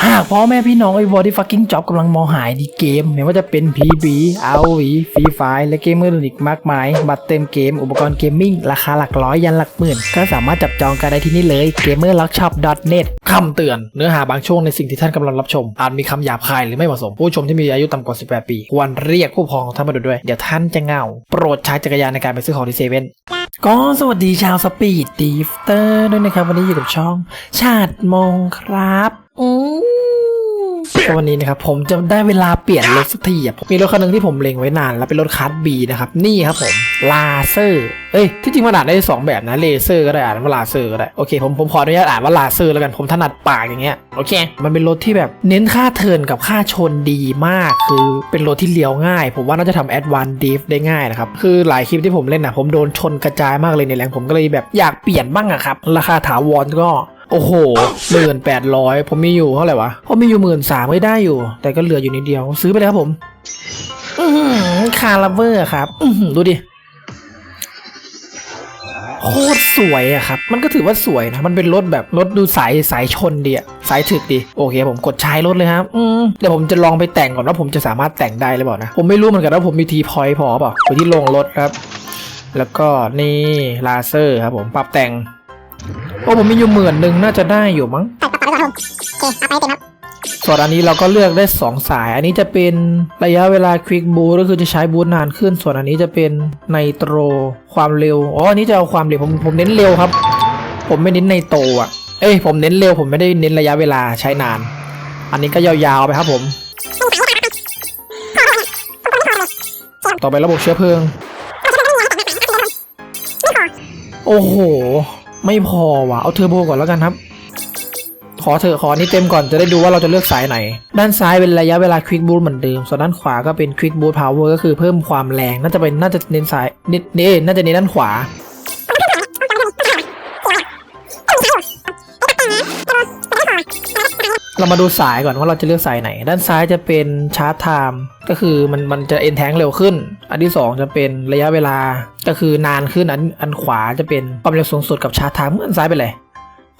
หากพ่อแม่พี่น้องไอ้บอดี้ฟักกิ้งจ็อบกำลังมองหายดีเกมไม่ว่าจะเป็น PB ROV ฟรีไฟและเกมเมอร์อีกมากมาย บัตรเต็มเกมอุปกรณ์เกมมิ่ง ราคาหลักร้อยยันหลักหมื่น ก็สามารถจับจองกันได้ที่นี่เลย gamerlockshop.net คำเตือนเนื้อหาบางช่วงในสิ่งที่ท่านกำลังรับชม อาจมีคำหยาบคายหรือไม่เหมาะสม ผู้ชมที่มีอายุต่ำกว่า 18 ปีควรเรียกผู้ปกครองของท่านมาดูด้วย เดี๋ยวท่านจะเงา โปรดใช้จักรยานในการไปซื้อของที่เซเว่นก็สวัสดีชาวสปีดดีฟเตอร์ด้วยนะครับวันนี้อยู่กับช่อง ชาติมงครับอื วันนี้นะครับผมจะได้เวลาเปลี่ยนรถสักทีอะมีรถคันหนึงที่ผมเล็งไว้นานแล้วเป็นรถคัสบีนะครับนี่ครับผมลาเซอร์เอ้ยที่จริงมันอ่านได้สองแบบนะเลเซอร์ก็ได้อ่านว่าลาเซอร์ก็ได้โอเคผมผมขออนุญาตอ่านว่าลาเซอร์แล้วกันผมถนัดปากอย่างเงี้ยโอเค มันเป็นรถที่แบบเน้นค่าเทินกับค่าชนดีมาก คือเป็นรถที่เลี้ยวง่าย ผมว่าน่าจะทำแอดวานซ์ดีฟได้ง่ายนะครับคือหลายคลิปที่ผมเล่นนะผมโดนชนกระจายมากเลยในแรงผมก็เลยแบบอยากเปลี่ยนบ้างอะครับราคาถาวรก็ โอ้โหหมื่นแปดร้อยผมมีอยู่เท่าไหร่วะผมมีอยู่หมื่นสามไม่ได้อยู่ แต่ก็เหลืออยู่นิดเดียว ซื้อไปเลยครับผมคาราเวอร์ครับดูดิโคตรสวยอะครับ มันก็ถือว่าสวยนะ มันเป็นรถแบบรถดูสายสายชนดีอะสายถึกดี โอเค ผมกดใช้รถเลยครับ อืมเดี๋ยวผมจะลองไปแต่งก่อนว่าผมจะสามารถแต่งได้หรือเปล่านะ ผมไม่รู้เหมือนกันว่าผมมีทีพอยต์พอเปล่า ไปที่โรงรถครับ แล้วก็นี่ลาเซอร์ครับผม ปรับแต่ง โอ้ผมมีอยู่หมื่นหนึ่งน่าจะได้อยู่มั้งปรับปรับไปก่อนครับผมโอเคปรับไปให้เต็มครับส่วนอันนี้เราก็เลือกได้ 2 สาย อันนี้จะเป็นระยะเวลาควิกบูก็คือจะใช้บูทนานขึ้น ส่วนอันนี้จะเป็นไนโตรความเร็ว อ๋อ อันนี้จะเอาความเร็ว ผมผมเน้นเร็วครับ ผมไม่เน้นไนโตรอะ เอ้ย ผมเน้นเร็ว ผมไม่ได้เน้นระยะเวลาใช้นาน อันนี้ก็ยาวๆไปครับผม ต่อไประบบเชื้อเพลิง โอ้โห ไม่พอว่ะเอาเทอร์โบก่อนแล้วกันครับ ขอเถอะขอนี้เต็มก่อนจะได้ดูว่าเราจะเลือกสายไหน ด้านซ้ายเป็นระยะเวลาควิกบูลเหมือนเดิม ส่วนด้านขวาก็เป็นควิกบูลพาวเวอร์ก็คือเพิ่มความแรง น่าจะเป็นน่าจะเน้นสายนี่นี่น่าจะเน้นด้านขวา เรามาดูสายก่อนว่าเราจะเลือกสายไหน ด้านซ้ายจะเป็นชาร์จไทม์ก็คือมันมันจะเอ็นแทงเร็วขึ้น อันที่สองจะเป็นระยะเวลาก็คือนานขึ้นอันอันขวาจะเป็นความเร็วสูงสุดกับชาร์จไทม์อันซ้ายเป็นอะไร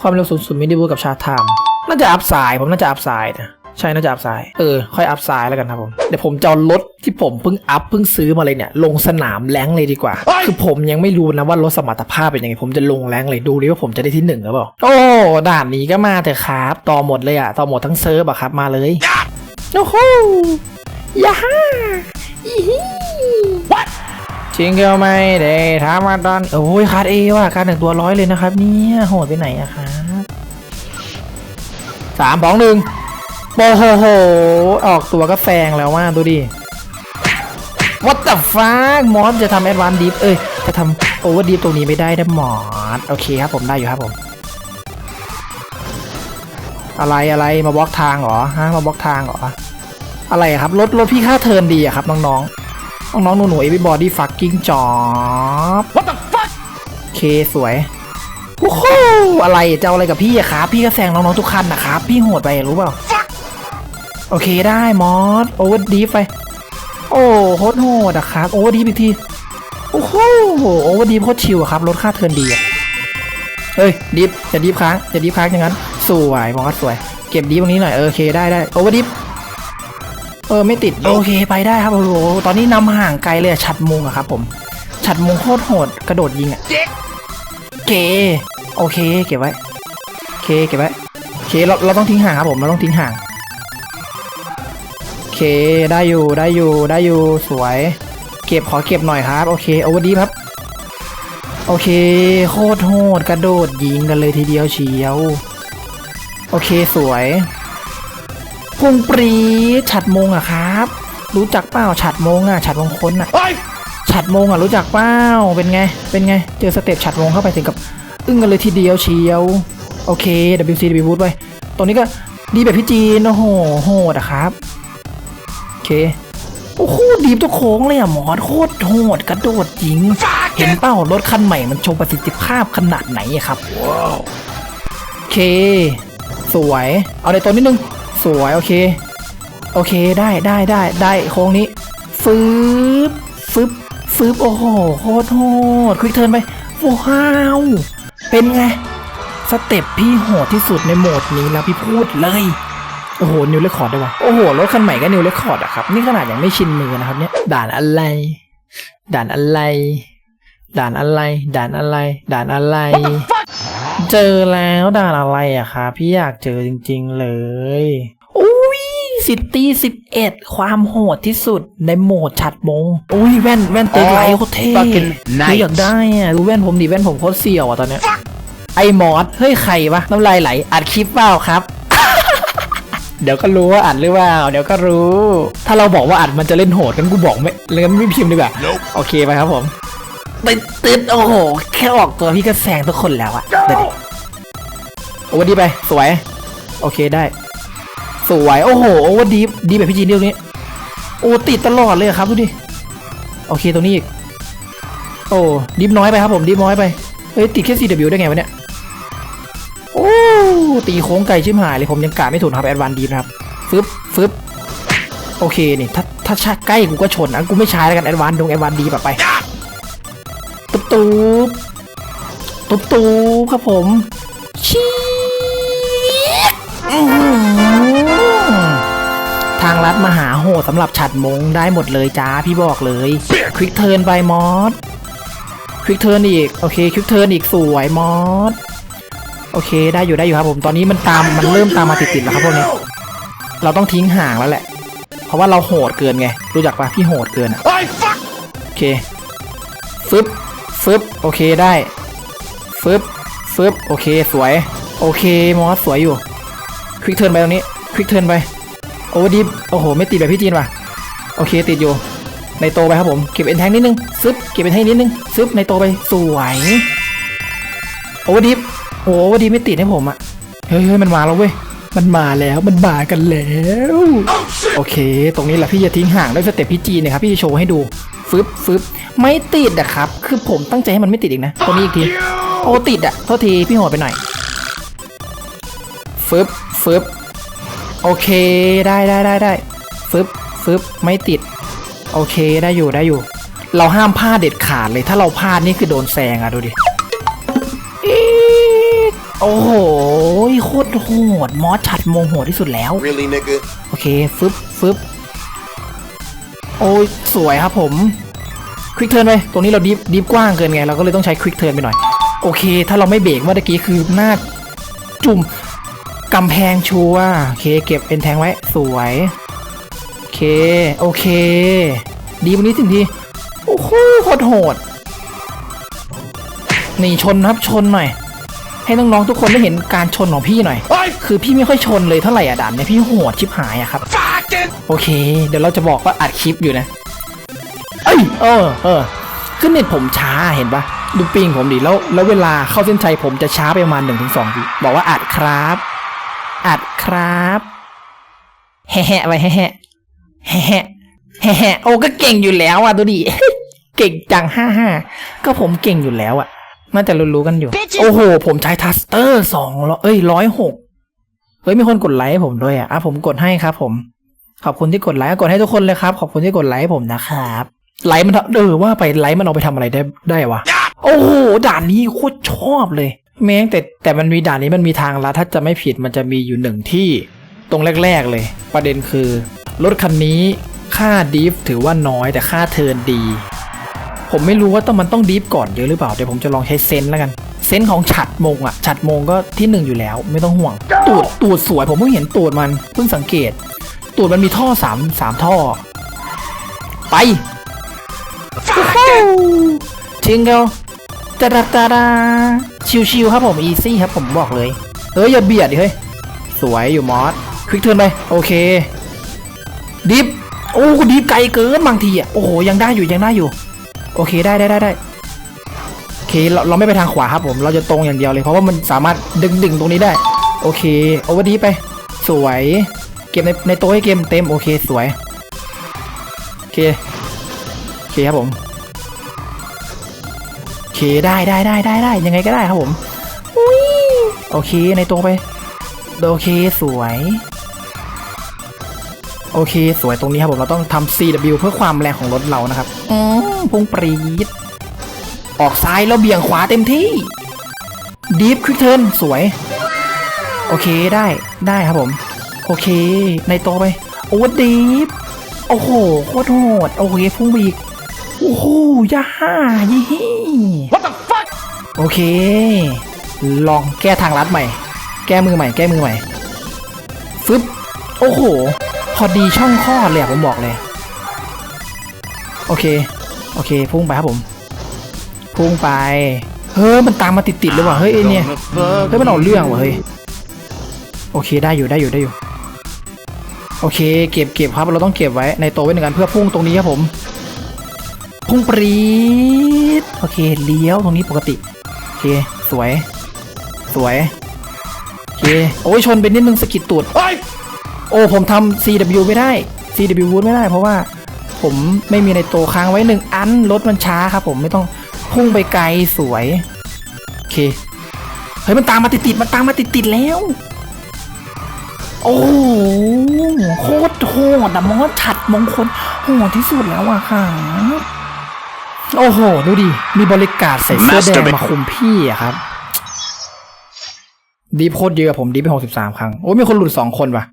ความเร็วสูงสุดมินิบูกับชาร์จไทม์น่าจะอัพไซด์ผมน่าจะอัพไซด์นะใช่น่าจะอัพไซด์เออค่อยอัพไซด์แล้วกันครับผมเดี๋ยวผมจะเอารถที่ผมเพิ่งอัพเพิ่งซื้อมาเลยเนี่ย ลงสนามแรงเลยดีกว่า คือผมยังไม่รู้นะว่ารถสมรรถภาพเป็นยังไงผมจะลงแรงเลยดูดิว่าผมจะได้ที่หนึ่งหรือเปล่าโอ้ ด่านนี้ก็มาเถอะครับ ต่อหมดเลยอะต่อหมดทั้งเซิร์ฟอะครับมาเลยโอ้โหยาฮ่าอีฮีชิงเกลไม่ได้ทำมาตอนโอ้ยคาดเอว่ะการหนึ่งตัวร้อยเลยนะครับเนี่ยโหดไปไหนอะครับสามสองหนึ่งโอ้โหออกตัวก็แซงแล้วว่าดูดิ What the fuck มอสจะทำแอดวานดีฟเอ้ยจะทำโอเวอร์ดีฟตรงนี้ไม่ได้นะมอสโอเคครับผมได้อยู่ครับผม อะไรอะไรมาบล็อกทางเหรอฮะมาบล็อกทางเหรออะไรอะครับรถรถพี่ค่าเทิร์นดีอะครับ น้องๆน้องๆหนูหนูเอวิบอดี้ฟักกิ้งจอบ What the fuck โอเคสวยโอ้โหอะไรจะเอาอะไรกับพี่อะครับ พี่ก็แซงน้องๆทุกคันนะครับ พี่โหดไปรู้เปล่าโอเคได้มอสโอเวอร์ดีฟไป โอ้โคตรโหดอะครับโอเวอร์ดีฟอีกทีโอ้โหโอเวอร์ดีฟโคตรชิวอะครับลดค่าเทิร์นดีอะเฮ้ยดีฟอย่าดีฟค้างอย่าดีฟค้างอย่างนั้น สวยมอสสวย เก็บดีฟตรงนี้หน่อยเออโอเคได้ได้โอเวอร์ดีฟเออไม่ติด โอเคไปได้ครับโอ้โหตอนนี้นำห่างไกลเลยอะฉัดมุงอะครับผมฉัดมุงโคตรโหดกระโดดยิงอะเกโอเคเก็บไว้เคเก็บไว้เคเราเราต้องทิ้งห่างครับผมเราต้องทิ้งห่างเคได้อยู่ได้อยู่ได้อยู่สวย เก็บขอเก็บหน่อยครับ โอเคโอเวอร์ดีครับโอเค โคตรโหดกระโดดยิงกันเลยทีเดียวเชียว โอเคสวยพุ่งปรีดฉัดมงอะครับ รู้จักเปล่าฉัดมงอะฉัดมงคลอะฉัดมงอะรู้จักเปล่าเป็นไง เป็นไง เจอสเต็ปฉัดมงเข้าไปถึงกับ อึ้งกันเลยทีเดียวเชียว โอเค WC W พูดไปตรงนี้ก็ดีแบบพี่จีนโอ้โหโหดอะครับ โอเคโอ้โหดีบทุกโค้งเลยอะหมอโคตรโหดกระโดดยิง เห็นเป้ารถคันใหม่มันโชว์ประสิทธิภาพขนาดไหนอะครับโอเค สวย เอาในตัวนิดนึง สวย โอเค โอเค ได้ได้ได้ได้โค้งนี้ ฟืบฟืบฟืบโอ้โห โคตรโหด ควิกเทิร์นไป ว้าว เป็นไง สเต็ปพี่โหดที่สุดในโหมดนี้แล้วพี่พูดเลย โอ้โห นิวเรคคอร์ดด้วยวะโอ้โห รถคันใหม่ก็นิวเรคคอร์ดอะครับ นี่ขนาดยังไม่ชินมือนะครับเนี่ย ด่านอะไร ด่านอะไร ด่านอะไร ด่านอะไร ด่านอะไร เจอแล้วด่านอะไรอะครับพี่อยากเจอจริง ๆเลย อุ้ยซิตี้สิบเอ็ดความโหดที่สุดในโหมดฉัดมง อุ้ยแว่นแว่นเตกไลท์โคตรเท่ fucking เฮ้ยอยากได้อะดูแว่นผมดิแว่นผมโคตรเสี่ยวอะตอนเนี้ยไอ้มอสเฮ้ยใครวะน้ำลายไหลอัดคลิปเปล่าครับ เดี๋ยวก็รู้ว่าอัดหรือเปล่าเดี๋ยวก็รู้ ถ้าเราบอกว่าอัดมันจะเล่นโหดกันกูบอกไม่เลยไม่พิมพ์ดีกว่าโอเคไปครับผม ติดติดโอ้โห แค่ออกตัวพี่ก็แซงทุกคนแล้วอะเดี๋ยวดิโอ้ดีไป สวย โอเคได้ สวย โอ้โห โอ้ดีดีแบบพี่จีนเดียวนี้ โอ้ติดตลอดเลยอะครับดูดิ โอเคตรงนี้อีก โอ้ดิฟน้อยไปครับผม ดิฟน้อยไป เฮ้ย ติดแค่ CW ได้ไงวะเนี่ย โอ้ ตีโค้งไกลชิบหายเลยผมยังกะไม่ถูกนะครับแอดวานดีนะครับ ฟึบฟึบโอเคนี่ถ้าถ้าชักใกล้กูก็ชนนะกูไม่ใช้แล้วกันแอดวานดงแอดวานดีแบบไป ตุ๊บตุ๊บตุ๊บครับผมชี้ทางลัดมหาโหดสำหรับฉัดมงได้หมดเลยจ้าพี่บอกเลย ควิกเทิร์นไปมอสควิกเทิร์นอีก โอเคควิกเทิร์นอีกสวยมอสโอเคได้อยู่ได้อยู่ครับผมตอนนี้มันตามมันเริ่มตามมาติดๆแล้วครับพวกนี้ เราต้องทิ้งห่างแล้วแหละ เพราะว่าเราโหดเกินไง รู้จักปะพี่โหดเกินอะโอเคฟึบ โอเคได้ฟึบฟึบโอเคสวย โอเคมอสสวยอยู่ควิกเทิร์นไปตรงนี้ควิกเทิร์นไปโอ้ดิฟโอ้โห ไม่ติดแบบพี่จีนว่ะ โอเคติดอยู่ ในโตไปครับผม เก็บเอ็นแทงนิดนึงซึบเก็บเอ็นแทงนิดนึงซึบในโตไปสวยโอเวอร์ดิฟโอ้โอเวอร์ดิฟไม่ติดให้ผมอะเฮ้ยเฮ้ยมันมาแล้วเว้ยมันมาแล้วมันมากันแล้วโอเค ตรงนี้แหละพี่จะทิ้งห่างด้วยสเต็ปพี่จีนเนยครับพี่จะโชว์ให้ดูฟึบฟึบ ไม่ติดอะครับ คือผมตั้งใจให้มันไม่ติดอีกนะตรงนี้อีกทีโอ้ติดอะโทษทีพี่โหดไปหน่อยฟึบฟึบโอเคได้ได้ได้ได้ฟึบฟึบไม่ติด โอเคได้อยู่ได้อยู่ เราห้ามพลาดเด็ดขาดเลยถ้าเราพลาดนี่คือโดนแซงอะดูดิอี๊ดโอ้โหโคตรโหดมอสฉัดโมงโหดที่สุดแล้ว Really, nigga? โอเคฟึบฟึบโอ้ยสวยครับผม ควิกเทิร์นไปตรงนี้เราดีฟดีฟกว้างเกินไงเราก็เลยต้องใช้ควิกเทิร์นไปหน่อย โอเค ถ้าเราไม่เบรกเมื่อตะกี้คือหน้าจุ่มกำแพงชัวร์โอเค เก็บเป็นแทงไว้สวยโอเคโอเค ดีวันนี้สิ่งทีโอ้โหโคตรโหดนี่ชนครับชนหน่อย ให้น้องๆทุกคนได้เห็นการชนของพี่หน่อย I คือพี่ไม่ค่อยชนเลยเท่าไหร่อะด่านเนี่ยพี่โหดชิบหายอะครับ fucking โอเค เดี๋ยวเราจะบอกว่าอัดคลิปอยู่นะ เอ้ยเออเออขึ้นเน็ตผมช้าเห็นปะดูปิงผมดิแล้วแล้วเวลาเข้าเส้นชัยผมจะช้าไปประมาณหนึ่งถึงสองวิบอกว่าอัดครับ อัดครับแฮะๆไปแฮะๆแฮะๆแฮะๆโอ้ก็เก่งอยู่แล้วอะดูดิเก่งจังห้าห้าก็ผมเก่งอยู่แล้วอะน่าจะรู้ๆกันอยู่ โอ้โห ผมใช้ทัสเตอร์สองร้อยเอ้ยร้อยหกเฮ้ยมีคนกดไลค์ให้ผมด้วยอะอะผมกดให้ครับ ผม ขอบคุณที่กดไลค์กดให้ทุกคนเลยครับ ขอบคุณที่กดไลค์ให้ผมนะครับ ไลค์มันเออว่าไปไลค์มันเอาไปทำอะไรได้ได้วะโอ้โหด่านนี้โคตรชอบเลย แม้งแต่แต่มันมีด่านนี้มันมีทางลัดถ้าจะไม่ผิดมันจะมีอยู่หนึ่งที่ตรงแรก ๆ เลย ประเด็นคือ รถคันนี้ค่าดีฟถือว่าน้อยแต่ค่าเทินดี ผมไม่รู้ว่าต้องมันต้องดีฟก่อนเยอะหรือเปล่าเดี๋ยวผมจะลองใช้เซนแล้วกัน เซนของฉัดมงอะฉัดมงก็ที่หนึ่งอยู่แล้วไม่ต้องห่วง ตูดตูดสวยผมเพิ่งเห็นตูดมันเพิ่งสังเกต ตูดมันมีท่อสามสามท่อ ไป ชิงเกลตาดาตาดาชิวๆครับผมอีซี่ครับผมบอกเลยเอออย่าเบียดดิเฮ้ย สวยอยู่มอสควิกเทิร์นไป โอเค ดิฟโอ้ดิฟไกลเกินบางทีอะ โอ้โห ยังได้อยู่ยังได้อยู่ โอเคได้ได้ได้ได้โอเคเราเราไม่ไปทางขวาครับผม เราจะตรงอย่างเดียวเลย เพราะว่ามันสามารถดึงดึงตรงนี้ได้ โอเคโอเวอร์ดีไป สวย เก็บในในโต๊ะให้เกมเต็ม โอเคสวย โอเค เคครับผมโอเคได้ได้ได้ได้ได้ยังไงก็ได้ครับผมอุ้ยโอเคในโต๊ะไป โอเคสวย โอเคสวยตรงนี้ครับผมเราต้องทำ CW เพื่อความแรงของรถเรานะครับอืมพุ่งปรีดออกซ้ายแล้วเบี่ยงขวาเต็มที่ดีฟควิกเทิร์นสวย โอเคได้ได้ครับผม โอเค ในโตไปโอ้ดีฟโอ้โหโคตรโหดโอเคพุ่งไปอีก โอ้โหย่ายี่ What the fuck โอเค ลองแก้ทางลัดใหม่ แก้มือใหม่ แก้มือใหม่ ฟึบ โอ้โห พอดีช่องคลอดเลยอะผมบอกเลย โอเค โอเค พุ่งไปครับผม พุ่งไป เฮ้ย มันตามมาติดๆเลยว่ะ เฮ้ยไอ้เนี่ย เฮ้ย มันเอาเรื่องว่ะ เฮ้ย โอเค ได้อยู่ ได้อยู่ ได้อยู่ โอเค เก็บเก็บครับ เราต้องเก็บไว้ในโตะไว้หนึ่งอันเพื่อพุ่งตรงนี้ครับผม พุ่งปรีดโอเคเลี้ยวตรงนี้ปกติโอเคสวย สวยโอเคโอ้ยชนไปนิดนึงสกิดตูดโอ้ผมทำ CW ไม่ได้ CW วูดไม่ได้เพราะว่าผมไม่มีในโตะค้างไว้หนึ่งอันรถมันช้าครับผมไม่ต้องพุ่งไปไกลสวยโอเคเฮ้ยมันตามมาติดๆมันตามมาติดๆแล้ว โอ้โหโคตรโหดอะมอสฉัดมงคลโหดที่สุดแล้วอะค่ะ โอ้โห ดูดิ มีบริการใส่เสื้อแดงมาคุมพี่อะครับ ดีโคตรเยอะผมดีไปหกสิบสามครั้ง โอ้มีคนหลุดสองคนว่ะ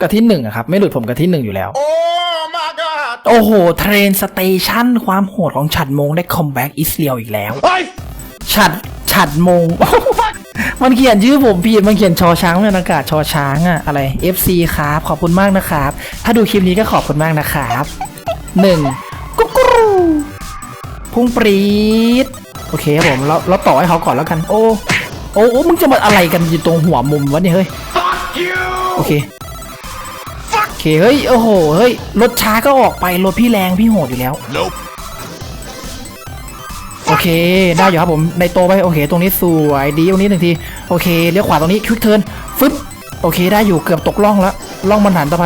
กะที่หนึ่งอะครับ ไม่หลุดผมกะที่หนึ่งอยู่แล้ว Oh my god! โอ้โห เทรนสเตชันความโหดของฉัดมงได้คอมแบ็กอิสเรียวอีกแล้ว Hey! ฉัดฉัดมง มันเขียนชื่อผมผิดมันเขียนชอช้างเป็นอากาศชอช้างอะอะไร FC ครับ ขอบคุณมากนะครับ ถ้าดูคลิปนี้ก็ขอบคุณมากนะครับหนึ่งกุ๊กกรู พุ่งปรีดโอเคครับผมเราเราต่อให้เขาก่อนแล้วกัน โอ้โอ้โอ้มึงจะมาอะไรกันอยู่ตรงหัวมุมวะเนี่ยเฮ้ยโอเคโอเคเฮ้ยโอ้โหเฮ้ยรถช้าก็ออกไปรถพี่แรงพี่โหดอยู่แล้ว Nope. โอเคได้อยู่ครับผมในโตไปโอเค ตรงนี้สวยดีตรงนี้หนึ่งทีโอเคเลี้ยวขวาตรงนี้ควิกเทิร์นฟึบโอเคได้อยู่เกือบตกล่องแล้วล่องมันหันตะไค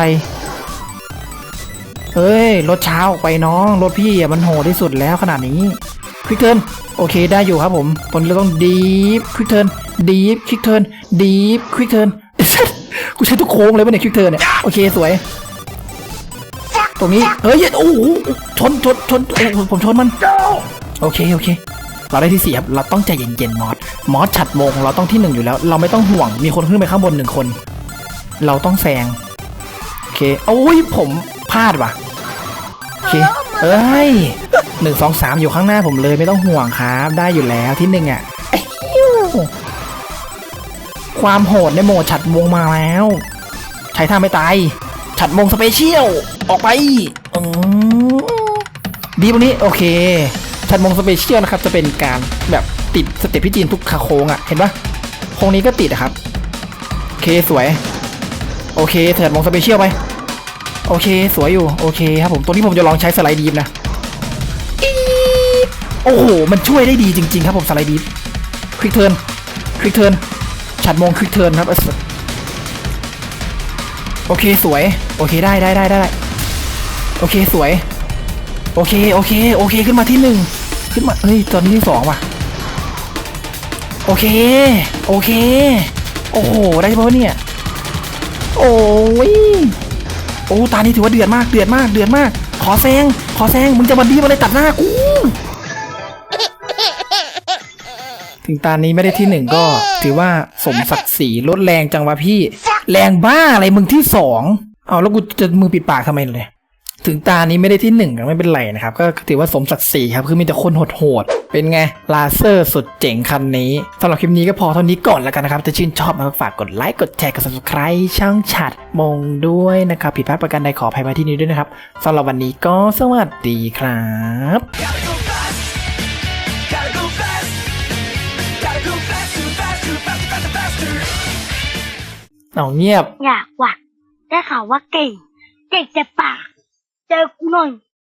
เฮ้ย รถเช้าออกไปน้อง รถพี่อะมันโหดที่สุดแล้วขนาดนี้ควิกเทิร์นโอเคได้อยู่ครับผมตรงนี้เราต้องดีฟควิกเทิร์นดีฟควิกเทิร์นดีฟควิกเทิร์นกูใช้ทุกโค้งเลยปะเนี่ยควิกเทิร์นเนี่ยโอเคสวย ตรงนี้เฮ้ยโอ้โหชนชนชนโอ้ผมชนมัน โอเคโอเค เราได้ที่สี่ครับเราต้องใจเย็นๆมอสมอสฉัดมงเราต้องที่หนึ่งอยู่แล้ว เราไม่ต้องห่วงมีคนขึ้นไปข้างบนหนึ่งคน เราต้องแซงโอเคโอ้ยผมพลาดว่ะ เคเอ้ยหนึ่งสองสามอยู่ข้างหน้าผมเลยไม่ต้องห่วงครับ ได้อยู่แล้วที่หนึ่งอะความโหดในโหมดฉัดมงมาแล้ว ใช้ท่าไม่ตาย ฉัดมงสเปเชียล ออกไปอืมดีวันนี้โอเค ฉัดมงสเปเชียลนะครับ จะเป็นการแบบติดสเต็ปพี่จีนทุกขาโค้งอะ เห็นปะโค้งนี้ก็ติดอะครับ เคสวย โอเคเถิดมงสเปเชียลไป โอเค สวยอยู่ โอเคครับผม ตัวนี้ผมจะลองใช้สไลด์ดีฟนะโอ้โห มันช่วยได้ดีจริง ๆ ครับผมสไลด์ดีฟควิกเทิร์นควิกเทิร์น ฉัดมงควิกเทิร์นครับ โอเค สวย โอเค ได้ได้ได้ได้ โอเค สวย โอเค โอเค โอเค ขึ้นมาที่หนึ่ง ขึ้นมา เฮ้ย ตอนนี้ที่สองว่ะ โอเค โอเค โอ้โห ได้ปะเนี่ย โอ้ย โอ้ตานี้ถือว่าเดือดมากเดือดมากเดือดมาก ขอแซงขอแซงมึงจะมาดีมาเลยตัดหน้ากูถึงตานี้ไม่ได้ที่หนึ่งก็ ถือว่าสมศักดิ์ศรีลดแรงจังวะพี่ แรงบ้าอะไรมึงที่สองเอาแล้วกูจะมือปิดปากทำไมเลย ถึงตานี้ไม่ได้ที่หนึ่งก็ไม่เป็นไรนะครับ ก็ถือว่าสมศักดิ์ศรีครับ คือมีแต่คนโหดๆ เป็นไง ลาเซอร์สุดเจ๋งคันนี้สำหรับคลิปนี้ก็พอเท่านี้ก่อนแล้วกันนะครับ ถ้าชื่นชอบนะครับฝากกดไลค์ กดแชร์ กด subscribe ช่องฉัดมงด้วยนะครับ ผิดพลาดประการใดขออภัยมาที่นี้ด้วยนะครับสำหรับวันนี้ก็สวัสดีครับเอาเงียบ อยากว่ะได้ข่าวว่าเก่ง เก่งแต่ปาก der nine.